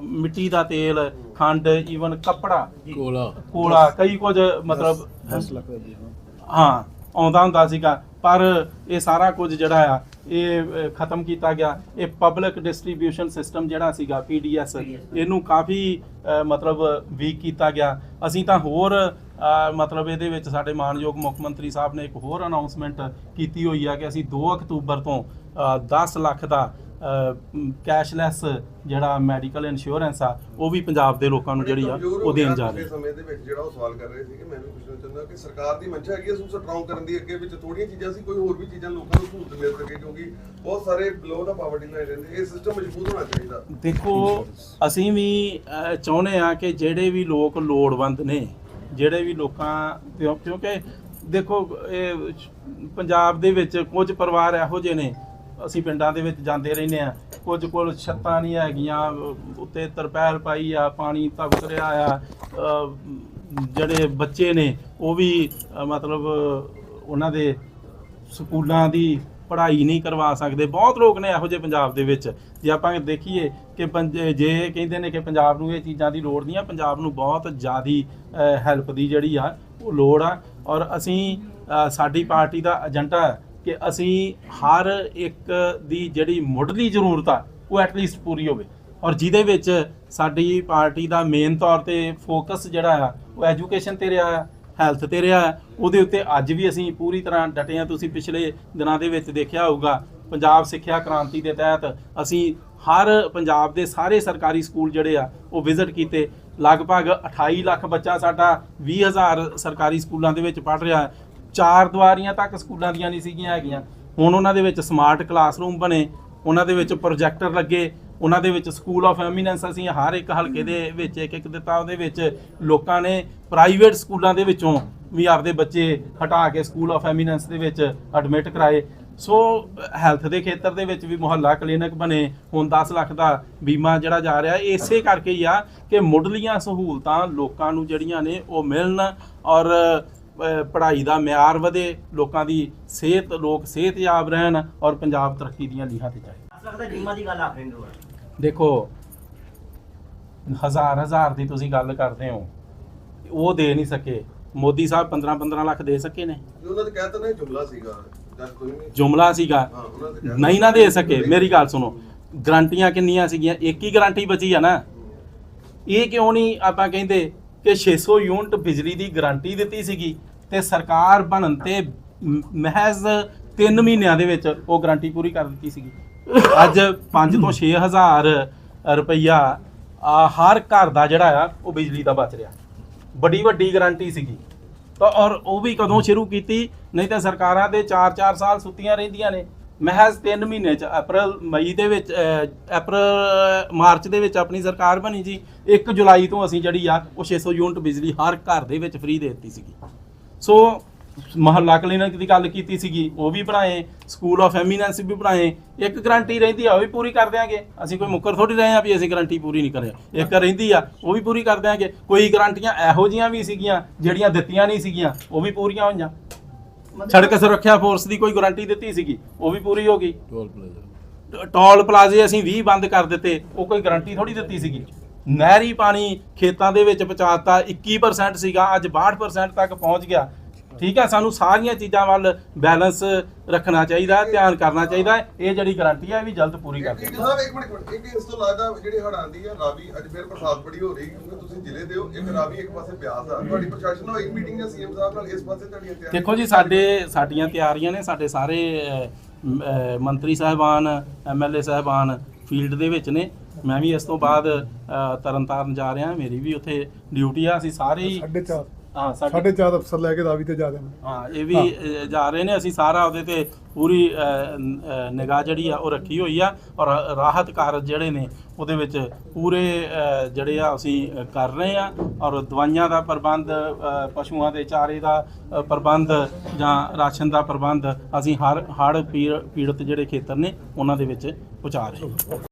ਮਿੱਟੀ ਦਾ ਤੇਲ ਖੰਡ ਈਵਨ ਕੱਪੜਾ। ਕੋਲਾ। ਕੋਲਾ ਕਈ ਕੁਝ ਮਤਲਬ 10 ਲੱਖ ਦਾ ਜੀ ਹਾਂ। ਹਾਂ ਆਉਂਦਾ ਹੁੰਦਾ ਸੀਗਾ। ਪਰ ਇਹ ਸਾਰਾ ਕੁਝ ਜਿਹੜਾ ਆ ਇਹ ਖਤਮ ਕੀਤਾ ਗਿਆ। ਇਹ ਪਬਲਿਕ ਡਿਸਟ੍ਰੀਬਿਊਸ਼ਨ ਸਿਸਟਮ ਜਿਹੜਾ ਸੀਗਾ ਪੀਡੀਐਸ ਇਹਨੂੰ ਕਾਫੀ ਮਤਲਬ ਵੀਕ ਕੀਤਾ ਗਿਆ। ਅਸੀਂ ਤਾਂ ਹੋਰ ਮਤਲਬ ਇਹਦੇ ਵਿੱਚ ਸਾਡੇ ਮਾਨਯੋਗ ਮੁੱਖ ਮੰਤਰੀ ਸਾਹਿਬ ਨੇ ਇੱਕ ਹੋਰ ਅਨਾਉਂਸਮੈਂਟ ਕੀਤੀ ਹੋਈ ਆ ਕਿ ਅਸੀਂ 2 ਅਕਤੂਬਰ ਤੋਂ ਅ, 10 ਲੱਖ ਦਾ ਕੈਸ਼ਲੈਸ ਜਿਹੜਾ ਮੈਡੀਕਲ ਇੰਸ਼ੋਰੈਂਸ ਆ ਉਹ ਵੀ ਪੰਜਾਬ ਦੇ ਲੋਕਾਂ ਨੂੰ ਜਿਹੜੀ ਆ ਉਹ ਦੇਣ ਜਾ ਰਹੇ। ਸਮੇਂ ਦੇ ਵਿੱਚ ਜਿਹੜਾ ਉਹ ਸਵਾਲ ਕਰ ਰਹੇ ਸੀ ਕਿ ਮੈਂ ਵੀ ਪੁੱਛਣਾ ਚਾਹੁੰਦਾ ਕਿ ਸਰਕਾਰ ਦੀ ਮਨਸ਼ਾ ਹੈਗੀ ਨੂੰ ਸਟਰੋਂਗ ਕਰਨ ਦੀ ਅੱਗੇ ਵਿੱਚ ਥੋੜੀਆਂ ਚੀਜ਼ਾਂ ਸੀ ਕੋਈ ਹੋਰ ਵੀ ਚੀਜ਼ਾਂ ਲੋਕਾਂ ਨੂੰ ਸਹੂਲਤ ਮਿਲ ਸਕੇ ਕਿਉਂਕਿ ਬਹੁਤ ਸਾਰੇ ਬਿਲੋ ਦਾ ਪਾਵਰਟੀ ਲਾਈਨ ਰਹਿੰਦੇ ਇਹ ਸਿਸਟਮ ਮਜ਼ਬੂਤ ਹੋਣਾ ਚਾਹੀਦਾ। ਦੇਖੋ ਅਸੀਂ ਵੀ ਚਾਹੁੰਦੇ ਆ ਕਿ ਜਿਹੜੇ ਵੀ ਲੋਕ ਲੋੜਵੰਦ ਨੇ ਜਿਹੜੇ ਵੀ ਲੋਕਾਂ ਕਿਉਂ- ਕਿਉਂਕਿ ਦੇਖੋ ਇਹ ਪੰਜਾਬ ਦੇ ਵਿੱਚ ਕੁਝ ਪਰਿਵਾਰ ਇਹੋ ਜਿਹੇ ਨੇ ਅਸੀਂ ਪਿੰਡਾਂ ਦੇ ਵਿੱਚ ਜਾਂਦੇ ਰਹਿੰਦੇ ਆ ਕੁਝ ਕੋਲ ਛੱਤਾਂ ਨਹੀਂ ਹੈਗੀਆਂ, ਉੱਤੇ ਤਰਪੈਲ ਪਾਈ ਆ, ਪਾਣੀ ਤਵਕ ਰਿਹਾ ਆ। ਜਿਹੜੇ ਬੱਚੇ ਨੇ, ਉਹ ਵੀ ਮਤਲਬ, ਉਹਨਾਂ ਦੇ ਸਕੂਲਾਂ ਦੀ ਪੜ੍ਹਾਈ ਨਹੀਂ ਕਰਵਾ ਸਕਦੇ। ਬਹੁਤ ਲੋਕ ਨੇ ਇਹੋ ਜਿਹੇ ਪੰਜਾਬ ਦੇ ਵਿੱਚ। ਜੇ ਆਪਾਂ ਦੇਖੀਏ ਕਿ ਪੰਜ- ਜੇ ਕਹਿੰਦੇ ਨੇ ਕਿ ਪੰਜਾਬ ਨੂੰ ਇਹ ਚੀਜ਼ਾਂ ਦੀ ਲੋੜ ਨਹੀਂ ਆ, ਪੰਜਾਬ ਨੂੰ ਬਹੁਤ ਜ਼ਿਆਦੀ ਹੈਲਪ ਦੀ ਜਿਹੜੀ ਆ, ਉਹ ਲੋੜ ਆ। ਔਰ ਅਸੀਂ ਸਾਡੀ ਪਾਰਟੀ ਦਾ ਏਜੰਡਾ ਕਿ ਅਸੀਂ ਹਰ ਇੱਕ ਦੀ ਜਿਹੜੀ ਮੁੱਢਲੀ ਜ਼ਰੂਰਤ ਆ, ਉਹ ਐਟਲੀਸਟ ਪੂਰੀ ਹੋਵੇ। ਔਰ ਜਿਹਦੇ ਵਿੱਚ ਸਾਡੀ ਪਾਰਟੀ ਦਾ ਮੇਨ ਤੌਰ ਤੇ ਫੋਕਸ ਜਿਹੜਾ ਆ, ਉਹ ਐਜੂਕੇਸ਼ਨ ਤੇ ਰਿਹਾ ਆ ਹੈਲਥ ਤੇ ਰਿਹਾ ਹੈ। ਉਹਦੇ ਉੱਤੇ ਅੱਜ ਵੀ ਅਸੀਂ ਪੂਰੀ ਤਰ੍ਹਾਂ ਡਟੇ ਹਾਂ ਤੁਸੀਂ ਪਿਛਲੇ ਦਿਨਾਂ ਦੇ ਵਿੱਚ ਦੇਖਿਆ ਹੋਊਗਾ, ਪੰਜਾਬ ਸਿੱਖਿਆ ਕ੍ਰਾਂਤੀ ਦੇ ਤਹਿਤ ਅਸੀਂ ਹਰ ਪੰਜਾਬ ਦੇ ਸਾਰੇ ਸਰਕਾਰੀ ਸਕੂਲ ਜਿਹੜੇ ਆ, ਉਹ ਵਿਜ਼ਿਟ ਕੀਤੇ। ਲਗਭਗ 28 ਲੱਖ ਬੱਚਾ ਸਾਡਾ 20000 ਸਰਕਾਰੀ ਸਕੂਲਾਂ ਦੇ ਵਿੱਚ ਪੜ੍ਹ ਰਿਹਾ। ਚਾਰ ਦੀਵਾਰੀਆਂ ਤੱਕ ਸਕੂਲਾਂ ਦੀਆਂ ਨਹੀਂ ਸੀਗੀਆਂ ਹੈਗੀਆਂ। ਹੁਣ ਉਹਨਾਂ ਦੇ ਵਿੱਚ ਸਮਾਰਟ ਕਲਾਸਰੂਮ ਬਣੇ, ਉਹਨਾਂ ਦੇ ਵਿੱਚ ਪ੍ਰੋਜੈਕਟਰ ਲੱਗੇ, ਉਹਨਾਂ ਦੇ ਵਿੱਚ ਸਕੂਲ ਆਫ ਐਮੀਨੈਂਸ ਅਸੀਂ ਹਰ ਇੱਕ ਹਲਕੇ ਦੇ ਵਿੱਚ ਇੱਕ ਇੱਕ ਦਿੱਤਾ, ਉਹਦੇ ਵਿੱਚ ਲੋਕਾਂ ਨੇ ਪ੍ਰਾਈਵੇਟ ਸਕੂਲਾਂ ਦੇ ਵਿੱਚੋਂ ਵੀ ਆਪਦੇ ਬੱਚੇ ਹਟਾ ਕੇ ਸਕੂਲ ਆਫ ਐਮੀਨੈਂਸ ਦੇ ਵਿੱਚ ਐਡਮਿਟ ਕਰਾਏ। ਸੋ ਹੈਲਥ ਦੇ ਖੇਤਰ ਦੇ ਵਿੱਚ ਵੀ ਮੁਹੱਲਾ ਕਲੀਨਿਕ ਬਣੇ, ਹੁਣ 10 ਲੱਖ ਦਾ ਬੀਮਾ ਜਿਹੜਾ ਜਾ ਰਿਹਾ, ਇਸੇ ਕਰਕੇ ਹੀ ਆ ਕਿ ਮੁੱਢਲੀਆਂ ਸਹੂਲਤਾਂ ਲੋਕਾਂ ਨੂੰ ਜਿਹੜੀਆਂ ਨੇ ਉਹ ਮਿਲਣ ਔਰ ਪੜ੍ਹਾਈ ਦਾ ਮਿਆਰ ਵਧੇ ਲੋਕਾਂ ਦੀ ਸਿਹਤ ਲੋਕ ਸਿਹਤਯਾਬ ਰਹਿਣ ਔਰ ਪੰਜਾਬ ਤਰੱਕੀ ਦੀਆਂ ਲੀਹਾਂ ਤੇ ਜਾਏ। ਦੀ ਦੇਖੋ ਹਜ਼ਾਰ ਹਜ਼ਾਰ ਦੀ ਤੁਸੀਂ ਗੱਲ ਕਰਦੇ ਹੋ ਉਹ ਦੇ ਨਹੀਂ ਸਕੇ। ਮੋਦੀ ਸਾਹਿਬ 15 15 ਲੱਖ ਦੇ ਸਕੇ ਨੇ। ਉਹਨਾਂ ਨੇ ਕਹਿਤਾ ਨਾ ਇਹ ਜੁਮਲਾ ਸੀਗਾ ਜੁਮਲਾ ਨਹੀਂ ਨਾ ਦੇ ਸਕੇ। ਮੇਰੀ ਗੱਲ ਸੁਣੋ ਗਰੰਟੀਆਂ ਕਿੰਨੀਆਂ ਸੀਗੀਆਂ? ਇੱਕ ਹੀ ਗਰੰਟੀ ਬਚੀ ਆ ਨਾ। ਇਹ ਕਿਉਂ ਨਹੀਂ ਆਪਾਂ ਕਹਿੰਦੇ ਕਿ 600 ਯੂਨਿਟ ਬਿਜਲੀ ਦੀ ਗਾਰੰਟੀ ਦਿੱਤੀ ਸੀਗੀ? ਤੇ ਸਰਕਾਰ ਬਣਨ ਤੇ ਮਹਿਜ਼ 3 ਮਹੀਨਿਆਂ ਦੇ ਵਿੱਚ ਉਹ ਗਾਰੰਟੀ ਪੂਰੀ ਕਰ ਦਿੱਤੀ ਸੀਗੀ। ਅੱਜ 5 ਤੋਂ 6000 ਰੁਪਈਆ ਹਰ ਘਰ ਦਾ ਜਿਹੜਾ ਆ, ਉਹ ਬਿਜਲੀ ਦਾ ਬਚ ਰਿਹਾ। ਬੜੀ ਵੱਡੀ ਗਾਰੰਟੀ ਸੀਗੀ। ਤਾਂ ਔਰ ਉਹ ਵੀ ਕਦੋਂ ਸ਼ੁਰੂ ਕੀਤੀ? ਨਹੀਂ ਤਾਂ ਸਰਕਾਰਾਂ ਦੇ 4-4 ਸਾਲ ਸੁੱਤੀਆਂ ਰਹਿੰਦੀਆਂ ਨੇ। ਮਹਿਜ਼ 3 ਮਹੀਨੇ ਚ, ਅਪ੍ਰੈਲ, ਮਈ ਦੇ ਵਿੱਚ ਅਪ੍ਰੈਲ, ਮਾਰਚ ਦੇ ਵਿੱਚ ਆਪਣੀ ਸਰਕਾਰ ਬਣੀ ਜੀ। 1 ਜੁਲਾਈ ਤੋਂ ਅਸੀਂ ਜਿਹੜੀ ਆ, ਉਹ 600 ਯੂਨਿਟ ਬਿਜਲੀ ਹਰ ਘਰ ਦੇ ਵਿੱਚ ਫ੍ਰੀ ਦੇ ਦਿੱਤੀ ਸੀਗੀ। ਸੋ ਮਹੱਲਾ ਕਲੀਨਿਕ ਦੀ ਗੱਲ ਕੀਤੀ ਸੀਗੀ ਉਹ ਵੀ ਬਣਾਏ ਸਕੂਲ ਆਫ ਐਮੀਨੈਂਸ ਵੀ ਬਣਾਏ ਇੱਕ ਗਾਰੰਟੀ ਰਹਿੰਦੀ ਆ ਉਹ ਵੀ ਪੂਰੀ ਕਰ ਦਿਆਂਗੇ। ਅਸੀਂ ਕੋਈ ਮੁੱਕਰ ਥੋੜੀ ਰਹੇ ਆ ਵੀ ਅਸੀਂ ਗਾਰੰਟੀ ਪੂਰੀ ਨਹੀਂ ਕਰਿਆ ਇੱਕ ਰਹਿੰਦੀ ਆ ਉਹ ਵੀ ਪੂਰੀ ਕਰ ਦਿਆਂਗੇ। ਕੋਈ ਗਾਰੰਟੀਆਂ ਇਹੋ ਜੀਆਂ ਵੀ ਸੀਗੀਆਂ ਜਿਹੜੀਆਂ ਦਿੱਤੀਆਂ ਨਹੀਂ ਸੀਗੀਆਂ ਉਹ ਵੀ ਪੂਰੀਆਂ ਹੋਈਆਂ। ਸੜਕ ਸੁਰੱਖਿਆ ਫੋਰਸ ਦੀ ਕੋਈ ਗਾਰੰਟੀ ਦਿੱਤੀ ਸੀਗੀ ਉਹ ਵੀ ਪੂਰੀ ਹੋ ਗਈ। ਟੋਲ ਪਲਾਜ਼ਾ ਟੋਲ ਪਲਾਜ਼ੇ ਅਸੀਂ 20 ਬੰਦ ਕਰ ਦਿੱਤੇ ਉਹ ਕੋਈ ਗਾਰੰਟੀ ਥੋੜੀ ਦਿੱਤੀ ਸੀਗੀ। ਨਹਿਰੀ ਪਾਣੀ ਖੇਤਾਂ ਦੇ ਵਿੱਚ ਪਹੁੰਚਾਤਾ 21% ਸੀਗਾ ਅੱਜ 62% ਤੱਕ ਪਹੁੰਚ ਗਿਆ। ਠੀਕ ਹੈ ਸਾਨੂੰ ਸਾਰੀਆਂ ਚੀਜ਼ਾਂ ਵੱਲ ਬੈਲੈਂਸ ਰੱਖਣਾ ਚਾਹੀਦਾ ਧਿਆਨ ਕਰਨਾ ਚਾਹੀਦਾ ਇਹ ਜਿਹੜੀ ਗਾਰੰਟੀ ਹੈ ਇਹ ਵੀ ਜਲਦ ਪੂਰੀ ਕਰ ਇੱਕ ਦਿਓ ਸਾਹਿਬ ਇੱਕ ਮਿੰਟ ਇੱਕ ਮਿੰਟ ਇੱਕ ਇਸ ਤੋਂ ਇਲਾਵਾ ਜਿਹੜੀ ਹੜ੍ਹ ਆਉਂਦੀ ਹੈ ਰਾਵੀ ਅੱਜ ਫਿਰ ਬਰਸਾਤ ਬੜੀ ਹੋ ਰਹੀ ਕਿਉਂਕਿ ਤੁਸੀਂ ਜ਼ਿਲ੍ਹੇ ਦੇ ਹੋ ਇੱਕ ਰਾਵੀ ਇੱਕ ਪਾਸੇ ਬਿਆਸ ਆ। ਤੁਹਾਡੀ ਪ੍ਰਸ਼ਾਸਨ ਨਾਲ ਹੋਈ ਮੀਟਿੰਗ ਹੈ ਸੀਐਮ ਸਾਹਿਬ ਨਾਲ ਇਸ ਪਾਸੇ ਤੁਹਾਡੀਆਂ ਤਿਆਰੀਆਂ? ਦੇਖੋ ਜੀ ਸਾਡੇ ਸਾਡੀਆਂ ਤਿਆਰੀਆਂ ਨੇ ਸਾਡੇ ਸਾਰੇ ਮੰਤਰੀ ਸਾਹਿਬਾਨ ਐਮਐਲਏ ਸਾਹਿਬਾਨ ਫੀਲਡ ਦੇ ਵਿੱਚ ਨੇ। ਮੈਂ ਵੀ ਇਸ ਤੋਂ ਬਾਅਦ ਅਹ, ਤਰਨਤਾਰਨ ਜਾ ਰਿਹਾ। ਮੇਰੀ ਵੀ ਉੱਥੇ ਡਿਊਟੀ ਆ। ਅਸੀਂ ਸਾਰੇ ਹੀ ਹਾਂ ਸਾਡੇ ਸਾਢੇ ਚਾਰ ਅਫਸਰ ਲੈ ਕੇ ਰਾਵੀ ਤੇ ਜਾ ਰਹੇ ਨੇ। ਹਾਂ ਇਹ ਵੀ ਅ, ਜਾ ਰਹੇ ਨੇ। ਅਸੀਂ ਸਾਰਾ ਉਹਦੇ ਤੇ ਪੂਰੀ ਨਿਗਾਹ ਜਿਹੜੀ ਆ ਉਹ ਰੱਖੀ ਹੋਈ ਆ ਔਰ ਰਾਹਤ ਕਾਰਜ ਜਿਹੜੇ ਨੇ ਉਹਦੇ ਵਿੱਚ ਪੂਰੇ ਅ, ਜਿਹੜੇ ਆ ਅਸੀਂ ਅ, ਕਰ ਰਹੇ ਆ ਔਰ ਦਵਾਈਆਂ ਦਾ ਪ੍ਰਬੰਧ ਅ, ਪਸ਼ੂਆਂ ਦੇ ਚਾਰੇ ਦਾ ਅ, ਪ੍ਰਬੰਧ ਜਾਂ ਰਾਸ਼ਨ ਦਾ ਪ੍ਰਬੰਧ ਅਸੀਂ ਹਰ ਹੜ ਪੀੜਤ ਜਿਹੜੇ ਖੇਤਰ ਨੇ ਉਹਨਾਂ ਦੇ ਵਿੱਚ ਪਹੁੰਚਾ ਰਹੇ ਹਾਂ।